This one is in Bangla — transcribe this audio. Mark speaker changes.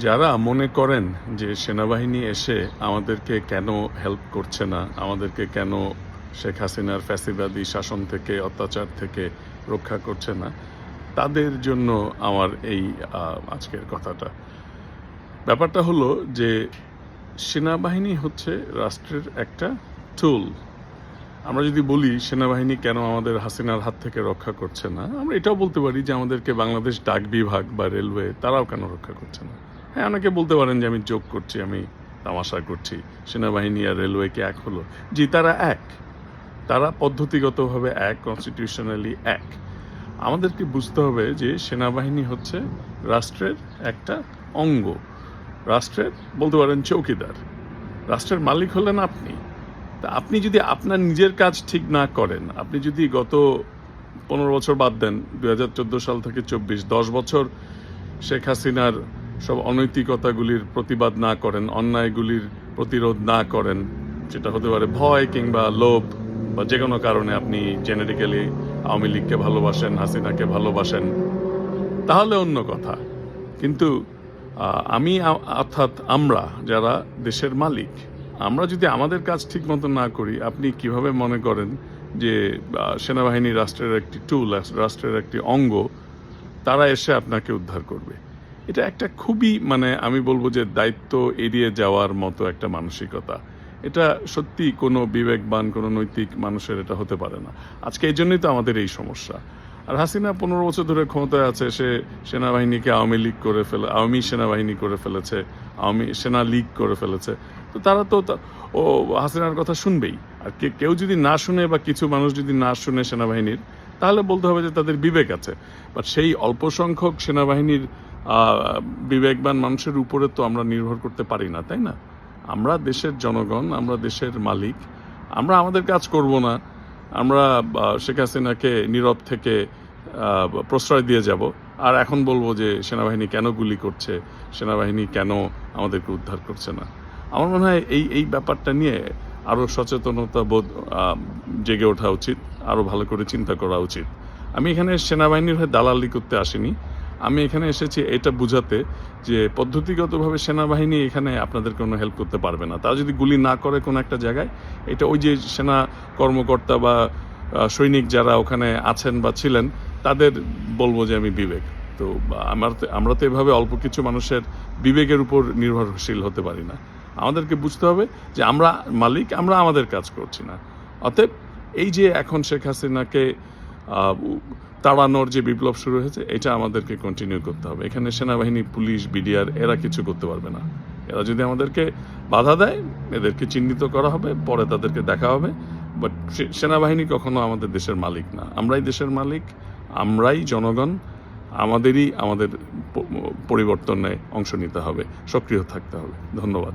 Speaker 1: যারা মনে করেন যে সেনাবাহিনী এসে আমাদেরকে কেন হেল্প করছে না, আমাদেরকে কেন শেখ হাসিনার ফ্যাসিবাদী শাসন থেকে, অত্যাচার থেকে রক্ষা করছে না, তাদের জন্য আমার এই আজকের কথাটা। ব্যাপারটা হলো যে সেনাবাহিনী হচ্ছে রাষ্ট্রের একটা টুল আমরা যদি বলি সেনাবাহিনী কেন আমাদের হাসিনার হাত থেকে রক্ষা করছে না, আমরা এটাও বলতে পারি যে আমাদেরকে বাংলাদেশ ডাক বিভাগ বা রেলওয়ে তারাও কেন রক্ষা করছে না। হ্যাঁ অনেকে বলতে পারেন যে আমি যোগ করছি, আমি তামাশা করছি। সেনাবাহিনী আর রেলওয়েকে এক হলো। জি, তারা এক। তারা পদ্ধতিগতভাবে এক কনস্টিটিউশনালি এক। আমাদেরকে বুঝতে হবে যে সেনাবাহিনী হচ্ছে রাষ্ট্রের একটা অঙ্গ। রাষ্ট্রের, বলতে পারেন চৌকিদার। রাষ্ট্রের মালিক হলেন আপনি। তা আপনি যদি আপনার নিজের কাজ ঠিক না করেন, আপনি যদি গত পনেরো বছর বাদ দেন দু হাজার চোদ্দ সাল থেকে চব্বিশ, দশ বছর শেখ হাসিনার সব অনৈতিকতাগুলির প্রতিবাদ না করেন, অন্যায়গুলির প্রতিরোধ না করেন, যেটা হতে পারে ভয় কিংবা লোভ বা যে কোনো কারণে আপনি জেনেটিক্যালি আওয়ামী লীগকে ভালোবাসেন, হাসিনাকে ভালোবাসেন, তাহলে অন্য কথা। কিন্তু আমি অর্থাৎ আমরা যারা দেশের মালিক, আমরা যদি আমাদের কাজ ঠিক মতো না করি, আপনি কীভাবে মনে করেন যে সেনাবাহিনী রাষ্ট্রের একটি টুল রাষ্ট্রের একটি অঙ্গ, তারা এসে আপনাকে উদ্ধার করবে? এটা একটা খুবই মানে আমি বলব যে দায়িত্ব এড়িয়ে যাওয়ার মতো একটা মানসিকতা। এটা সত্যি কোনো বিবেকবান, কোনো নৈতিক মানুষের এটা হতে পারে না। আজকে এই জন্যই তো আমাদের এই সমস্যা। আর হাসিনা পনেরো বছর ধরে ক্ষমতায় আছে, সে সেনাবাহিনীকে আওয়ামী লীগ করে ফেলে, আওয়ামী সেনাবাহিনী করে ফেলেছে, আওয়ামী সেনা লীগ করে ফেলেছে। তো তারা তো ও, হাসিনার কথা শুনবেই। আর কে- কেউ যদি না শুনে বা কিছু মানুষ যদি না শুনে সেনাবাহিনীর, তাহলে বলতে হবে যে তাদের বিবেক আছে। বাট সেই অল্প সংখ্যক সেনাবাহিনীর বিবেকবান মানুষের উপরে তো আমরা নির্ভর করতে পারি না, তাই না? আমরা দেশের জনগণ, আমরা দেশের মালিক, আমরা আমাদের কাজ করব না। আমরা শেখ হাসিনাকে নীরব থেকে প্রশ্রয় দিয়ে যাব। আর এখন বলব যে সেনাবাহিনী কেন গুলি করছে? সেনাবাহিনী কেন আমাদেরকে উদ্ধার করছে না? আমার মনে হয় এই এই ব্যাপারটা নিয়ে আরও সচেতনতা বোধ জেগে ওঠা উচিত আরও ভালো করে চিন্তা করা উচিত। আমি এখানে সেনাবাহিনীর হয়ে দালালি করতে আসিনি। আমি এখানে এসেছি এটা বুঝাতে যে পদ্ধতিগতভাবে সেনাবাহিনী এখানে আপনাদের কোনো হেল্প করতে পারবে না। তারা যদি গুলি না করে কোনো একটা জায়গায়, এটা ওই যে সেনা কর্মকর্তা বা সৈনিক যারা ওখানে আছেন বা ছিলেন, তাদের বলব যে আমি বিবেক। তো আমার আমরা তো এভাবে অল্প কিছু মানুষের বিবেকের উপর নির্ভরশীল হতে পারি না। আমাদেরকে বুঝতে হবে যে আমরা মালিক, আমরা আমাদের কাজ করছি না। অতএব এই যে এখন শেখ হাসিনাকে তাড়ানোর যে বিপ্লব শুরু হয়েছে, এটা আমাদেরকে কন্টিনিউ করতে হবে। এখানে সেনাবাহিনী, পুলিশ, বিডিআর, এরা কিছু করতে পারবে না। এরা যদি আমাদেরকে বাধা দেয়, এদেরকে চিহ্নিত করা হবে, পরে তাদেরকে দেখা হবে। বাট সেনাবাহিনী কখনো আমাদের দেশের মালিক না। আমরাই দেশের মালিক, আমরাই জনগণ, আমাদেরই আমাদের পরিবর্তনে অংশ নিতে হবে, সক্রিয় থাকতে হবে। ধন্যবাদ।